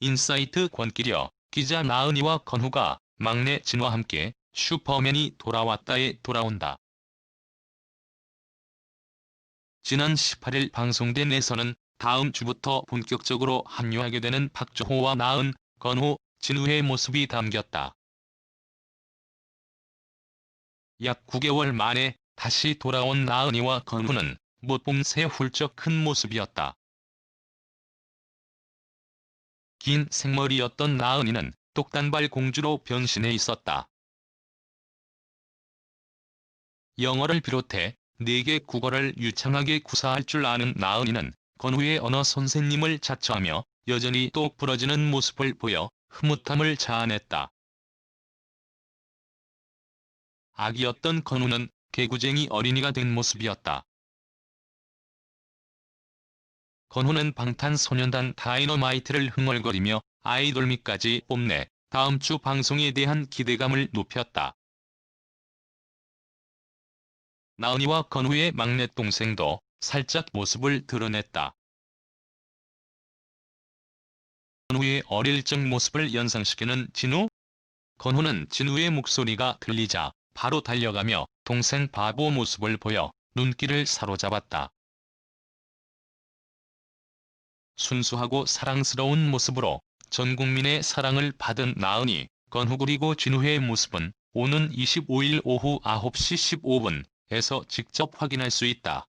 인사이트 권기려, 기자 나은이와 건후가 막내 진과 함께 슈퍼맨이 돌아왔다에 돌아온다. 지난 18일 방송된 에서는 다음 주부터 본격적으로 합류하게 되는 박주호와 나은, 건호, 진우의 모습이 담겼다. 약 9개월 만에 다시 돌아온 나은이와 건우는 못 본 새 훌쩍 큰 모습이었다. 긴 생머리였던 나은이는 똑단발 공주로 변신해 있었다. 영어를 비롯해 4개 국어를 유창하게 구사할 줄 아는 나은이는 건우의 언어 선생님을 자처하며 여전히 똑 부러지는 모습을 보여 흐뭇함을 자아냈다. 아기였던 건우는 개구쟁이 어린이가 된 모습이었다. 건우는 방탄소년단 다이너마이트를 흥얼거리며 아이돌미까지 뽐내 다음 주 방송에 대한 기대감을 높였다. 나은이와 건우의 막내 동생도 살짝 모습을 드러냈다. 건우의 어릴 적 모습을 연상시키는 진우? 건우는 진우의 목소리가 들리자 바로 달려가며 동생 바보 모습을 보여 눈길을 사로잡았다. 순수하고 사랑스러운 모습으로 전 국민의 사랑을 받은 나은이, 건후 그리고 진우의 모습은 오는 25일 오후 9시 15분에서 직접 확인할 수 있다.